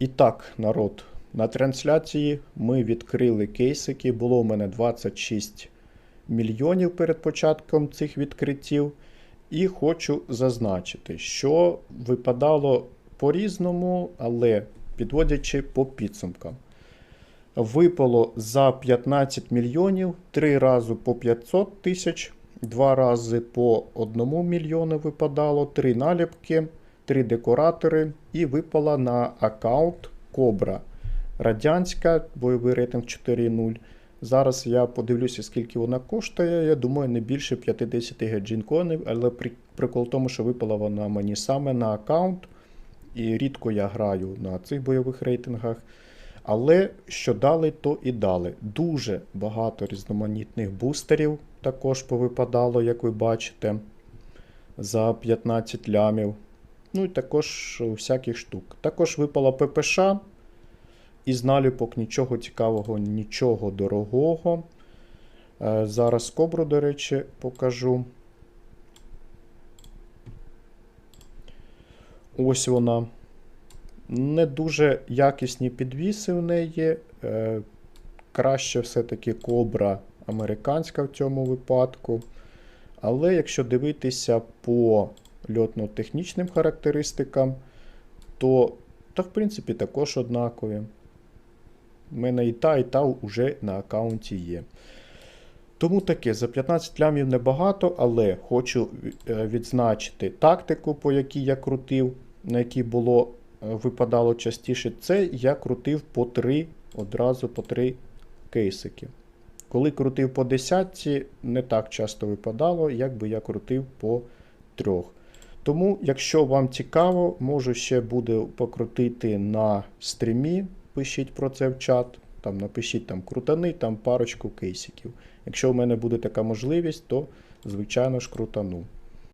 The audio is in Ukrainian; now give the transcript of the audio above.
І так, народ, на трансляції ми відкрили кейсики. Було у мене 26 мільйонів перед початком цих відкриттів. І хочу зазначити, що випадало по-різному, але підводячи по підсумкам. Випало за 15 мільйонів, 3 рази по 500 тисяч, 2 рази по 1 мільйону випадало, 3 наліпки, 3 декоратори і випала на аккаунт Кобра. Радянська, бойовий рейтинг 4.0. Зараз я подивлюся, скільки вона коштує. Я думаю, не більше 50 геджінконів, але при- прикол в тому, що випала вона мені саме на аккаунт. І рідко я граю на цих бойових рейтингах. Але що дали, то і дали. Дуже багато різноманітних бустерів також повипадало, як ви бачите, за 15 лямів. Ну і також всяких штук. Також випала ППШ. Із наліпок нічого цікавого, нічого дорогого. Е, Зараз кобру, до речі, покажу. Ось вона. Не дуже якісні підвіси в неї. Е, Краще все-таки кобра американська в цьому випадку. Але якщо дивитися по льотно-технічним характеристикам, то, та в принципі також однакові. У мене і та, і та вже на аккаунті є. Тому таке, за 15 лямів небагато, але хочу е, відзначити тактику, по якій я крутив, на якій було е, випадало частіше. Це я крутив по 3, одразу по 3 кейсики. Коли крутив по десятці, не так часто випадало, як би я крутив по трьох. Тому, якщо вам цікаво, можу ще буде покрутити на стрімі. Пишіть про це в чат. Там напишіть там крутани, там парочку кейсиків. Якщо в мене буде така можливість, то звичайно ж крутану.